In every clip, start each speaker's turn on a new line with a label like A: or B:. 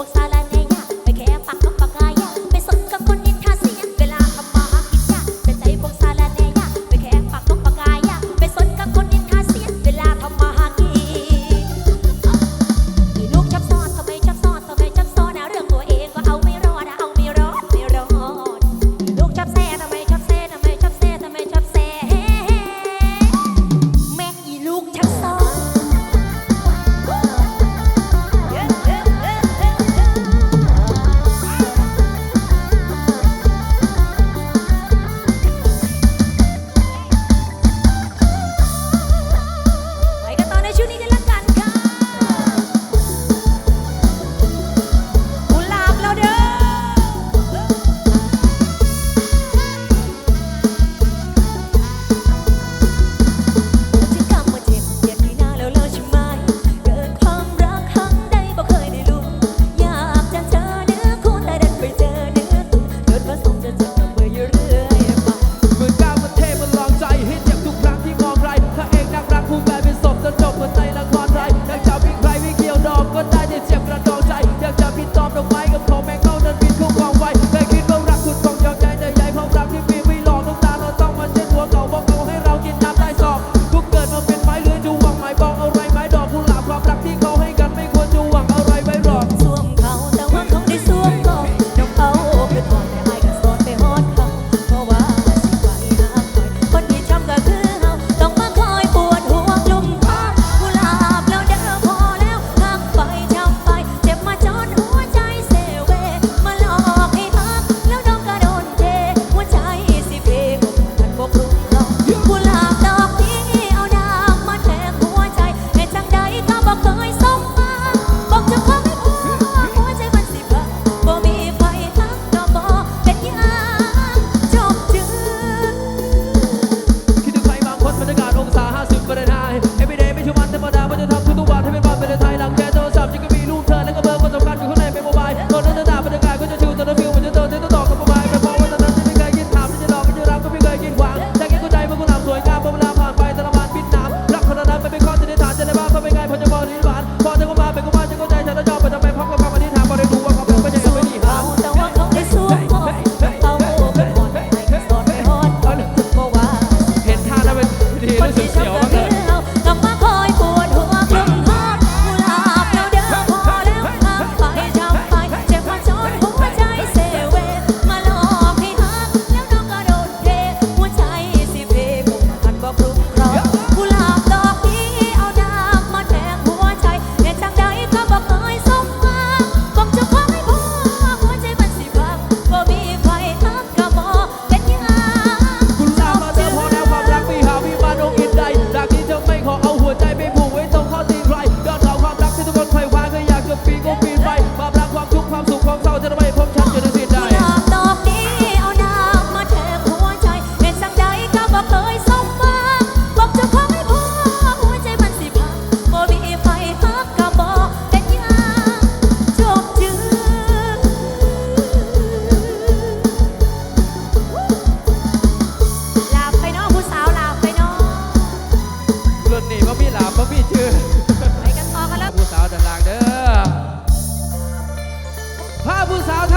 A: i Bosalan.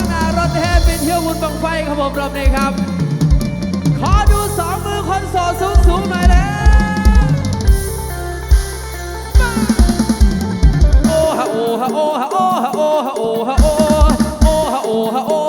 A: างนาร
B: ถแห่เป็นเที่
A: ยวบุ
B: ญบังไฟครับ
A: ผ
B: มรอบนี้ครับ ขอดูสองมือคนโสดสูงๆหน่อยแล้วอโอ้ฮะโอ้ฮะโอ้ฮะโอ้ฮะโอ้ฮะโอ้ฮะโอ้ฮะโอ้ฮะโอ้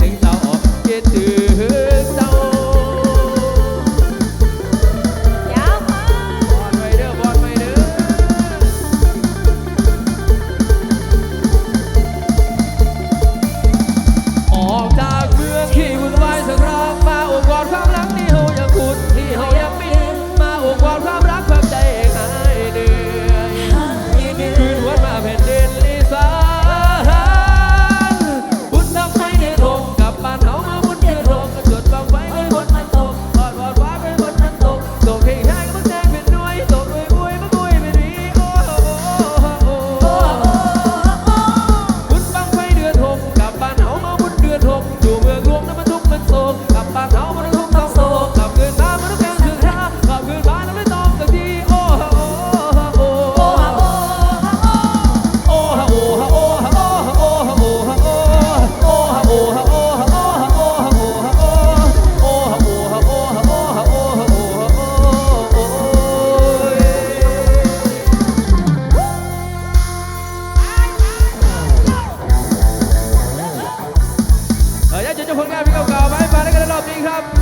B: You. จบผลงานเพลงเก่าๆไว้มาได้กันรอบนี้ครับ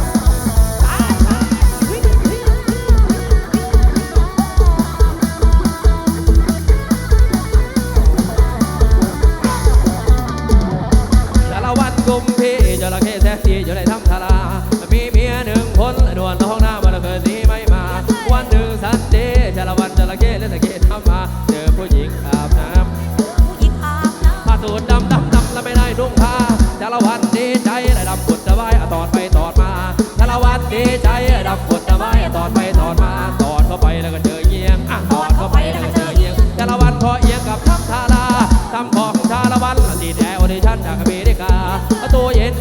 B: hoy en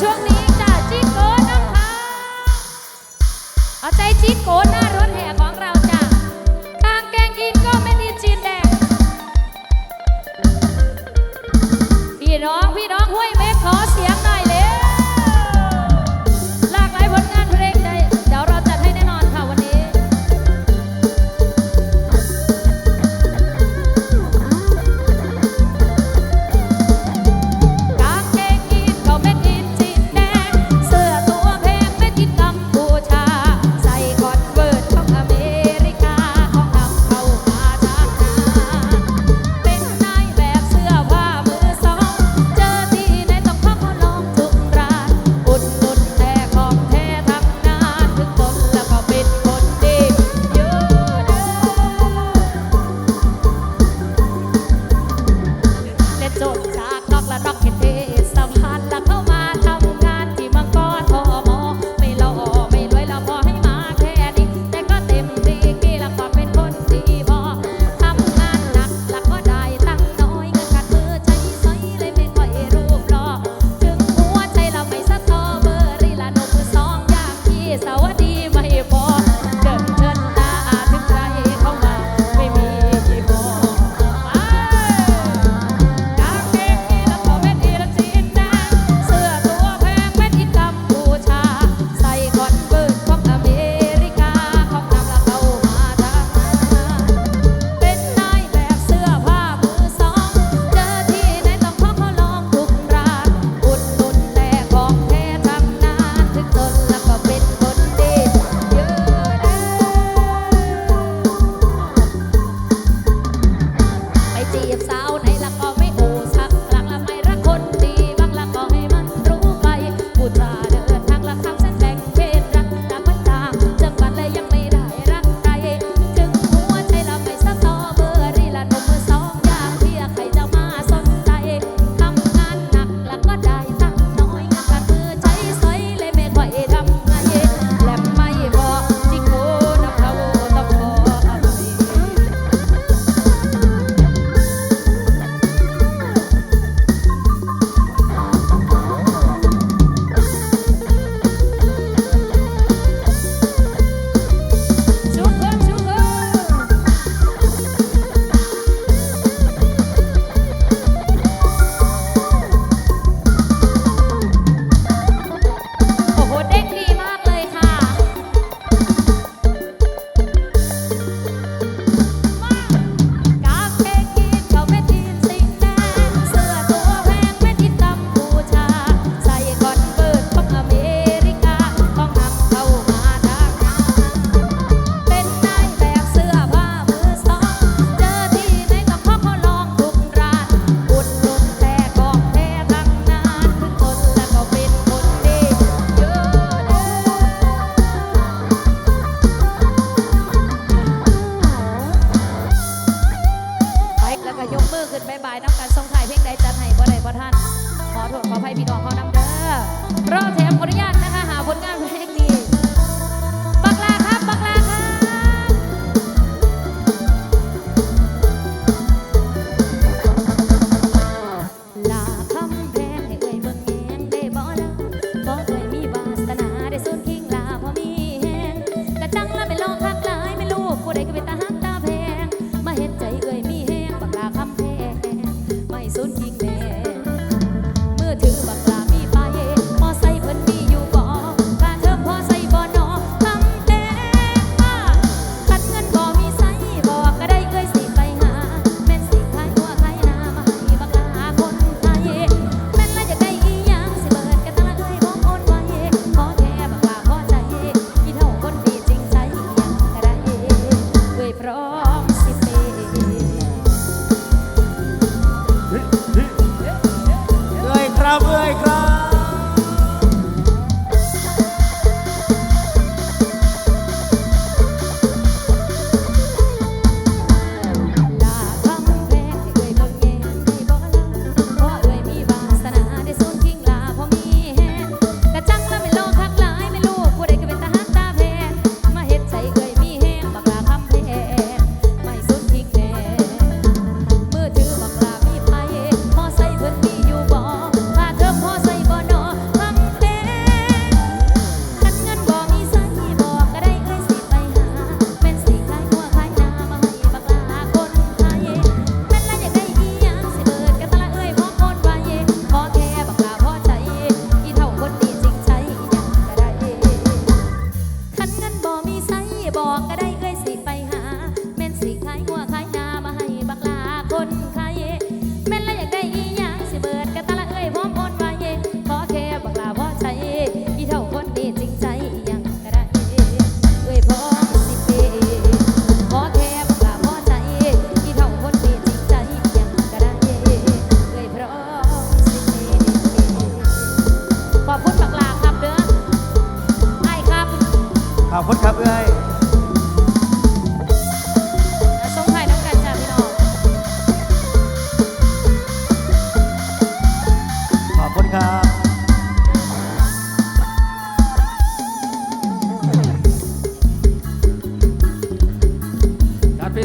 B: Chân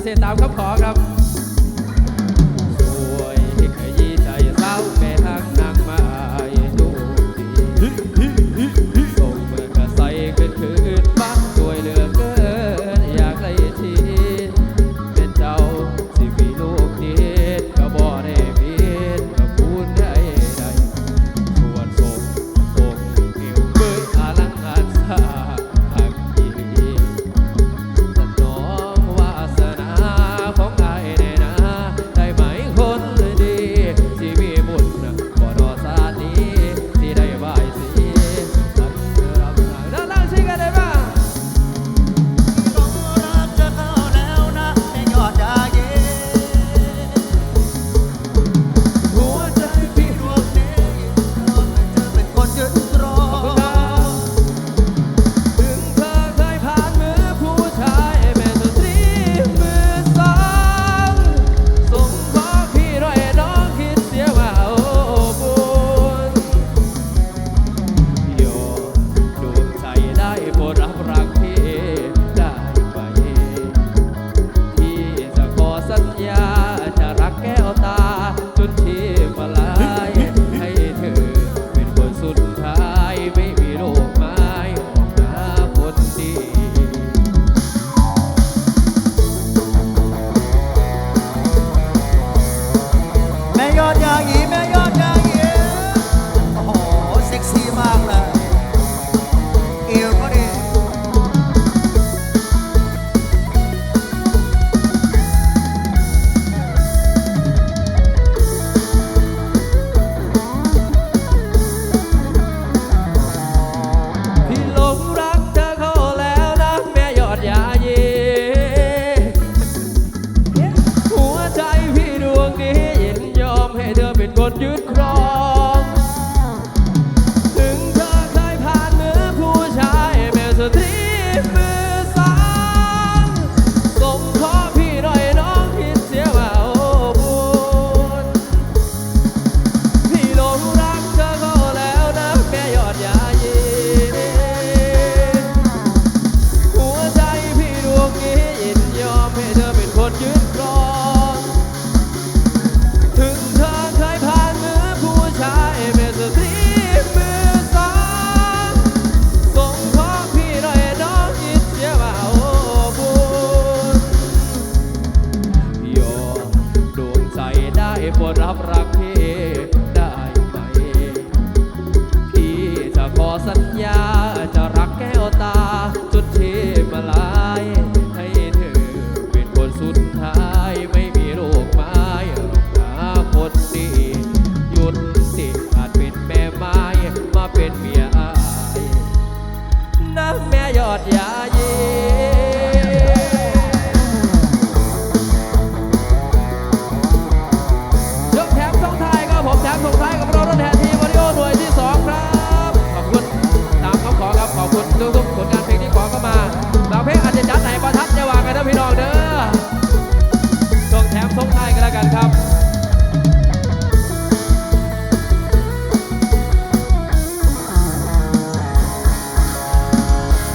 B: เส
C: ษตามคำขอครั
D: บ
A: ต